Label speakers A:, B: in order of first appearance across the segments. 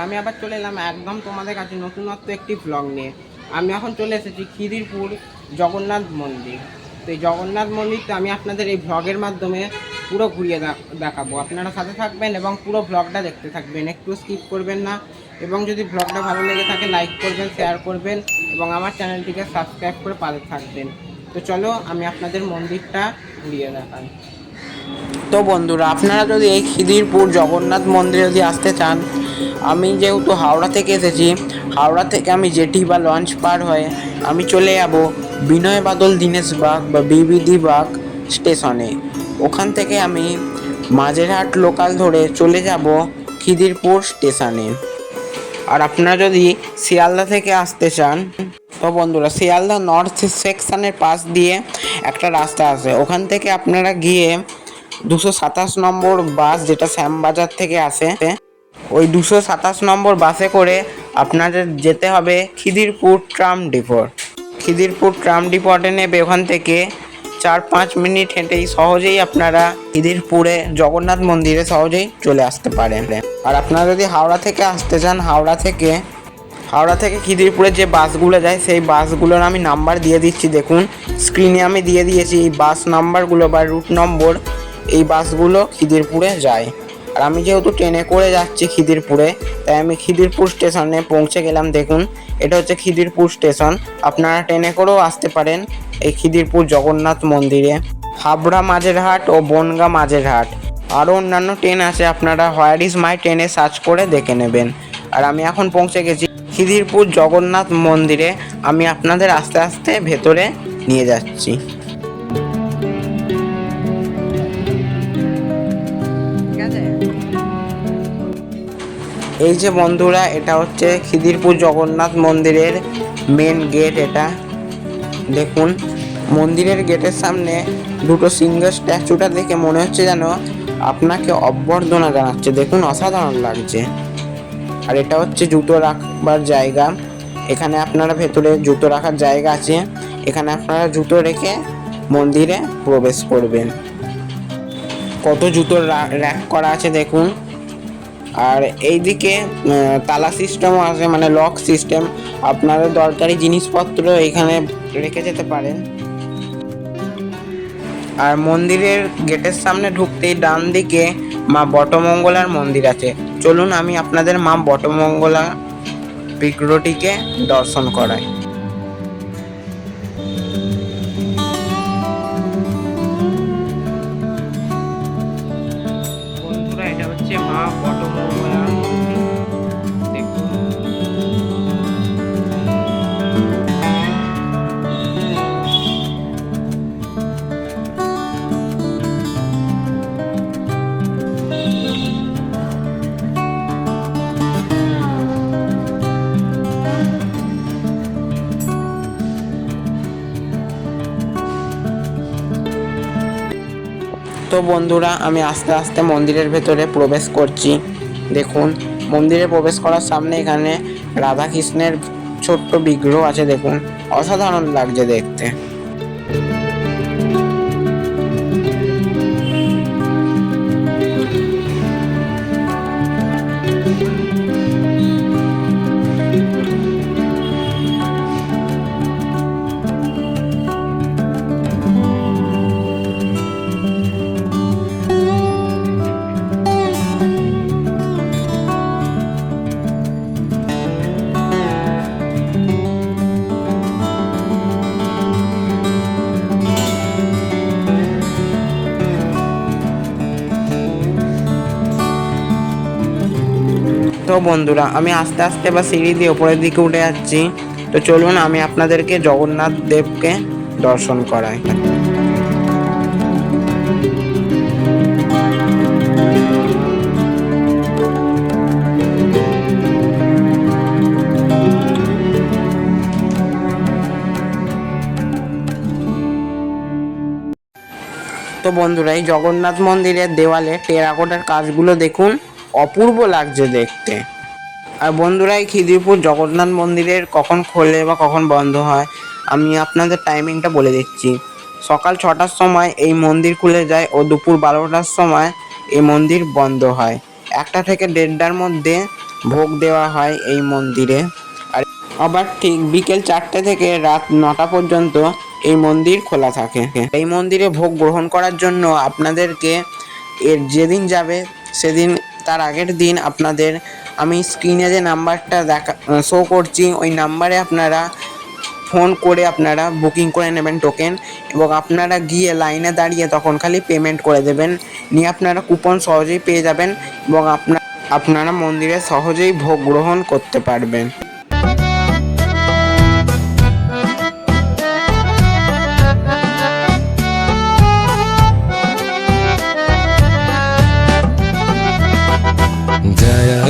A: আমি আবার চলে এলাম একদম তোমাদের কাছে নতুনত্ব একটি ব্লগ নিয়ে। আমি এখন চলে এসেছি খিদিরপুর জগন্নাথ মন্দির। তো এই জগন্নাথ মন্দিরটা আমি আপনাদের এই ব্লগের মাধ্যমে পুরো ঘুরিয়ে দেখ- দেখাবো। আপনারা সাথে থাকবেন এবং পুরো ব্লগটা দেখতে থাকবেন। একটু স্কিপ করবেন না। এবং যদি ব্লগটা ভালো লেগে থাকে লাইক করবেন শেয়ার করবেন এবং আমার চ্যানেলটিকে সাবস্ক্রাইব করে পাশে থাকবেন। তো চলো আমি আপনাদের মন্দিরটা ঘুরিয়ে দেখাই। তো বন্ধুরা, আপনারা যদি এই খিদিরপুর জগন্নাথ মন্দিরে যদি আসতে চান, আমি যেহেতু হাওড়া থেকে এসেছি, হাওড়া থেকে আমি জেটি বা লঞ্চ পার হয়ে আমি চলে যাব বিনয় বাদল দীনেশ বাগ বা বিবিধি বাগ স্টেশনে। ওখান থেকে আমি মাঝেরহাট লোকাল ধরে চলে যাব খিদিরপুর স্টেশনে। আর আপনারা যদি শিয়ালদা থেকে আসতে চান, তো বন্ধুরা, শিয়ালদা নর্থ সেকশনের পাশ দিয়ে একটা রাস্তা আছে। ওখান থেকে আপনারা গিয়ে দুশো সাতাশ নম্বর বাস যেটা শ্যামবাজার থেকে আসে, ওই দুশো সাতাশ নম্বর বাসে করে আপনাদের যেতে হবে খিদিরপুর ট্রাম ডিপোর খিদিরপুর ট্রাম ডিপোটে নেবে ওখান থেকে চার পাঁচ মিনিট হেঁটেই সহজেই আপনারা খিদিরপুরে জগন্নাথ মন্দিরে সহজেই চলে আসতে পারেন। আর আপনারা যদি হাওড়া থেকে আসতে চান, হাওড়া থেকে হাওড়া থেকে খিদিরপুরে যে বাসগুলো যায়, সেই বাসগুলোর আমি নাম্বার দিয়ে দিচ্ছি। দেখুন স্ক্রিনে আমি দিয়ে দিয়েছি এই বাস নাম্বারগুলো বা রুট নম্বর এই বাসগুলো খিদিরপুরে যায়। আর আমি যেহেতু ট্রেনে করে যাচ্ছি খিদিরপুরে, তাই আমি খিদিরপুর স্টেশনে পৌঁছে গেলাম। দেখুন, এটা হচ্ছে খিদিরপুর স্টেশন। আপনারা ট্রেনে করেও আসতে পারেন এই খিদিরপুর জগন্নাথ মন্দিরে। হাবড়া মাঝেরহাট ও বনগা মাঝেরহাট। আরও অন্যান্য ট্রেন আছে, আপনারা হোয়ার ইজ মাই ট্রেনে সার্চ করে দেখে নেবেন। আর আমি এখন পৌঁছে গেছি খিদিরপুর জগন্নাথ মন্দিরে। আমি আপনাদের আস্তে আস্তে ভেতরে নিয়ে যাচ্ছি। এই যে বন্ধুরা, এটা হচ্ছে খিদিরপুর জগন্নাথ মন্দিরের মেন গেট এটা। দেখুন, মন্দিরের গেটের সামনে দুটো সিঙ্গেল স্ট্যাচুটা দেখে মনে হচ্ছে যেন আপনাকে অভ্যর্থনা জানাচ্ছে। দেখুন, অসাধারণ লাগছে। আর এটা হচ্ছে জুতো রাখবার জায়গা। এখানে আপনারা ভেতরে জুতো রাখার জায়গা আছে। এখানে আপনারা জুতো রেখে মন্দিরে প্রবেশ করবেন। কত জুতো র্যাক করা আছে, দেখুন। আর এইদিকে তালা সিস্টেমও আছে মানে লক সিস্টেম আপনাদের দরকারি জিনিসপত্র এখানে রেখে যেতে পারেন। আর মন্দিরের গেটের সামনে ঢুকতেই ডান দিকে মা বটমঙ্গলার মন্দির আছে। চলুন আমি আপনাদের মা বটমঙ্গলা বিগ্রহটিকে দর্শন করাই। বন্ধুরা, আমি আস্তে আস্তে মন্দিরের ভেতরে প্রবেশ করছি। দেখুন, মন্দিরে প্রবেশ করার সামনে এখানে রাধা কৃষ্ণের ছোট্ট বিগ্রহ আছে, দেখুন। অসাধারণ লাগছে দেখতে। তো বন্ধুরা, আমি আস্তে আস্তে বা সিঁড়ি দিয়ে ওপরের দিকে উঠে যাচ্ছি। তো চলুন, আমি আপনাদেরকে জগন্নাথ দেবকে দর্শন করাই। তো বন্ধুরা, এই জগন্নাথ মন্দিরের দেওয়ালে টেরাকোটার কাজগুলো দেখুন। অপূর্ব লাগছে দেখতে। আর বন্ধুরা এই খিদিরপুর জগন্নাথ মন্দিরের কখন খোলে বা কখন বন্ধ হয়, আমি আপনাদের টাইমিংটা বলে দিচ্ছি। সকাল ছটার সময় এই মন্দির খুলে যায় ও দুপুর বারোটার সময় এই মন্দির বন্ধ হয়। একটা থেকে দেড়টার মধ্যে ভোগ দেওয়া হয় এই মন্দিরে। আর আবার ঠিক বিকেল চারটে থেকে রাত নটা পর্যন্ত এই মন্দির খোলা থাকে। এই মন্দিরে ভোগ গ্রহণ করার জন্য আপনাদেরকে এর যেদিন যাবে, সেদিন তার আগের দিন আপনাদের আমি স্ক্রিনে যে নাম্বারটা দেখা শো করছি, ওই নাম্বারে আপনারা ফোন করে আপনারা বুকিং করে নেবেন টোকেন এবং আপনারা গিয়ে লাইনে দাঁড়িয়ে তখন খালি পেমেন্ট করে দেবেন। নিয়ে আপনারা কুপন সহজেই পেয়ে যাবেন এবং আপনার আপনারা মন্দিরে সহজেই ভোগ গ্রহণ করতে পারবেন।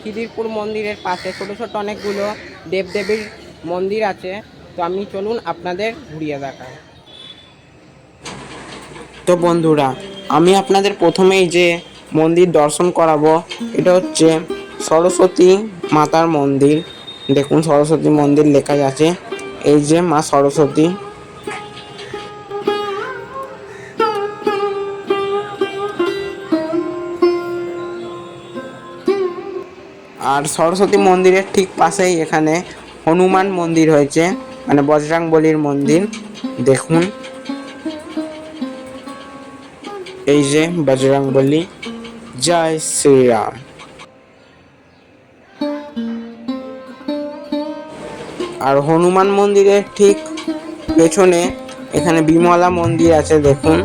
A: খিদিরপুর মন্দিরের পাশে, ছোটো ছোটো অনেকগুলো দেবদেবীর মন্দির আছে। তো আমি চলুন আপনাদের ঘুরিয়ে দেখাই। তো বন্ধুরা, আমি আপনাদের প্রথমেই যে মন্দির দর্শন করাবো, এটা হচ্ছে সরস্বতী মাতার মন্দির। দেখুন, সরস্বতী মন্দির লেখা আছে। এই যে মা সরস্বতী আর সরস্বতী মন্দিরের ঠিক পাশেই এখানে হনুমান মন্দির হয়েছে মানে বজরাং বলির মন্দির। দেখুন। এই যে বজরাং বলি জয় শ্রীরাম। আর হনুমান মন্দিরের ঠিক পেছনে এখানে বিমলা মন্দির আছে, দেখুন।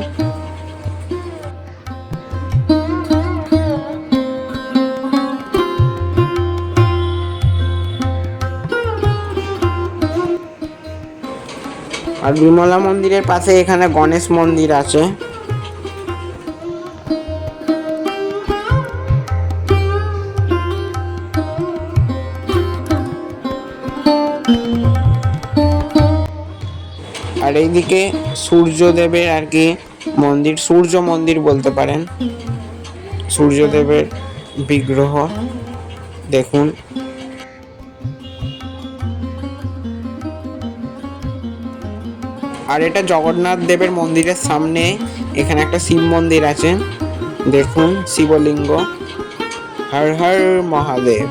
A: আর বিমলা মন্দিরের পাশে এখানে গণেশ মন্দির আছে। আর এইদিকে সূর্যদেবের আর কি মন্দির, সূর্য মন্দির বলতে পারেন। সূর্যদেবের বিগ্রহ, দেখুন। আর এটা জগন্নাথ দেবের মন্দিরের সামনে এখানে একটা শিব মন্দির আছে। দেখুন, শিবলিঙ্গ। হর হর মহাদেব।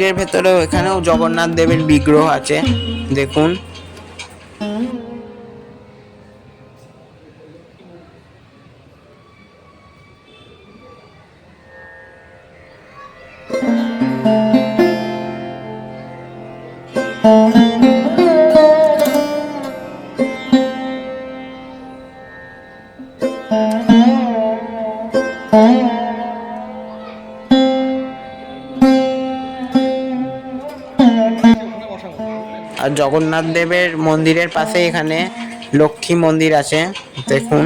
A: মন্দিরের ভেতরেও এখানেও জগন্নাথ দেবের বিগ্রহ আছে। দেখুন। আর জগন্নাথ দেবের মন্দিরের পাশে এখানে লক্ষ্মী মন্দির আছে দেখুন।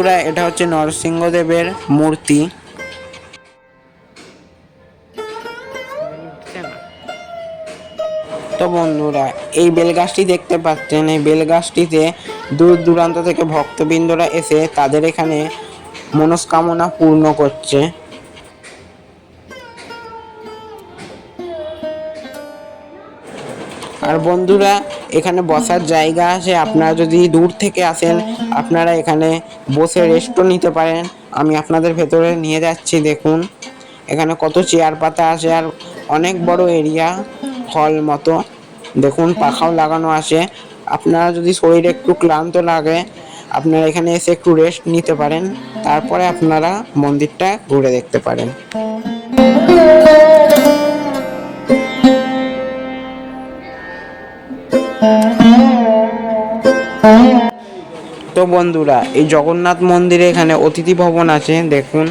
A: বন্ধুরা এটা হচ্ছে নরসিংহদেবের মূর্তি। তো বন্ধুরা, এই বেলগাছটি দেখতে পাচ্ছেন, এই বেলগাছটিতে দূর দূরান্ত থেকে ভক্তবৃন্দরা এসে তাদের এখানে মনস্কামনা পূর্ণ করছে। আর বন্ধুরা এখানে বসার জায়গা আছে। আপনারা যদি দূর থেকে আসেন, আপনারা এখানে বসে রেস্টও নিতে পারেন। আমি আপনাদের ভেতরে নিয়ে যাচ্ছি, দেখুন। এখানে কত চেয়ার পাতা আছে আর অনেক বড় এরিয়া হল মতো। দেখুন, পাখাও লাগানো আছে। আপনারা যদি শরীরে একটু ক্লান্ত লাগে, আপনারা এখানে এসে একটু রেস্ট নিতে পারেন। তারপরে আপনারা মন্দিরটা ঘুরে দেখতে পারেন। তো বন্ধুরা, এই জগন্নাথ মন্দিরে এখানে অতিথি ভবন আছে, দেখুন।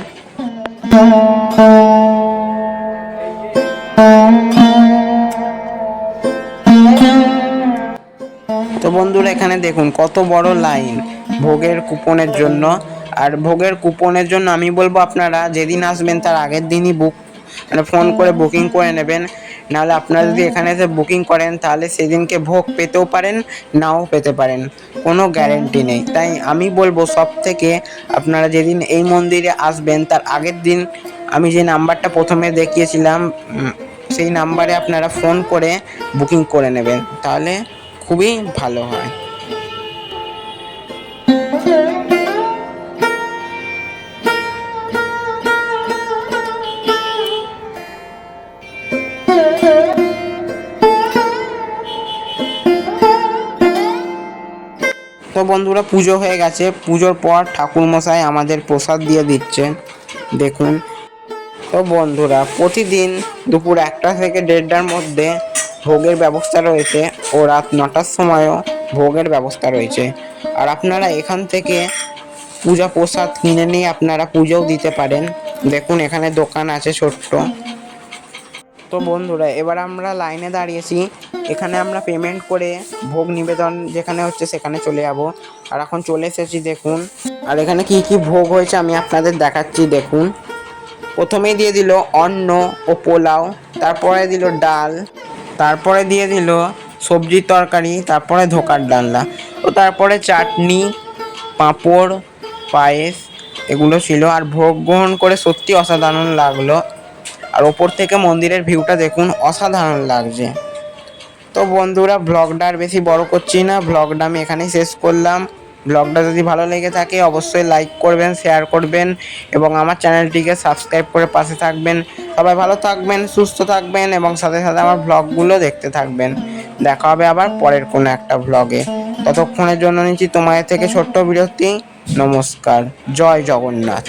A: তো বন্ধুরা, এখানে দেখুন কত বড় লাইন ভোগের কুপনের জন্য। আর ভোগের কুপনের জন্য আমি বলব আপনারা, যেদিন আসবেন তার আগের দিনই বুক মানে ফোন করে বুকিং করে নেবেন। নাহলে আপনারা যদি এখানে এসে বুকিং করেন তাহলে সেদিনকে ভোগ পেতেও পারেন নাও পেতে পারেন। কোনো গ্যারেন্টি নেই। তাই আমি বলব সব থেকে আপনারা যেদিন এই মন্দিরে আসবেন তার আগের দিন আমি যে নাম্বারটা প্রথমে দেখিয়েছিলাম সেই নাম্বারে আপনারা ফোন করে বুকিং করে নেবেন। তাহলে খুবই ভালো হয়। বন্ধুরা পুজো হয়ে গেছে। পুজোর পর ঠাকুর মশাই আমাদের প্রসাদ দিয়ে দিচ্ছে দেখুন। তো বন্ধুরা, প্রতিদিন দুপুর একটা থেকে দেড়টার মধ্যে ভোগের ব্যবস্থা রয়েছে ও রাত নটার সময়ও ভোগের ব্যবস্থা রয়েছে। আর আপনারা এখান থেকে পূজা প্রসাদ কিনে নিয়ে আপনারা পুজোও দিতে পারেন। দেখুন, এখানে দোকান আছে ছোট্ট। তো বন্ধুরা, এবার আমরা লাইনে দাঁড়িয়েছি। এখানে আমরা পেমেন্ট করে ভোগ নিবেদন যেখানে হচ্ছে সেখানে চলে যাব। আর এখন চলে এসেছি, দেখুন। আর এখানে কি কি ভোগ হয়েছে আমি আপনাদের দেখাচ্ছি, দেখুন। প্রথমেই দিয়ে দিল অন্ন ও পোলাও, তারপরে দিল ডাল, তারপরে দিয়ে দিল সবজির তরকারি, তারপরে ধোকার ডালনা। ও তারপরে চাটনি, পাঁপড়, পায়েস, এগুলো ছিল। আর ভোগ গ্রহণ করে সত্যি অসাধারণ লাগল। আর ওপর থেকে মন্দিরের ভিউটা দেখুন অসাধারণ লাগছে। তো বন্ধুরা ব্লগটা আর বেশি বড় করছি না ব্লগটা আমি এখানেই শেষ করলাম। ব্লগটা যদি ভালো লেগে থাকে, অবশ্যই লাইক করবেন শেয়ার করবেন এবং আমার চ্যানেলটিকে সাবস্ক্রাইব করে পাশে থাকবেন। সবাই ভালো থাকবেন, সুস্থ থাকবেন এবং সাথে সাথে আমার ব্লগগুলো দেখতে থাকবেন। দেখা হবে আবার পরের কোনো একটা ব্লগে ততক্ষণের জন্য নিচ্ছি তোমাদের থেকে ছোট্ট বিরতি। নমস্কার, জয় জগন্নাথ।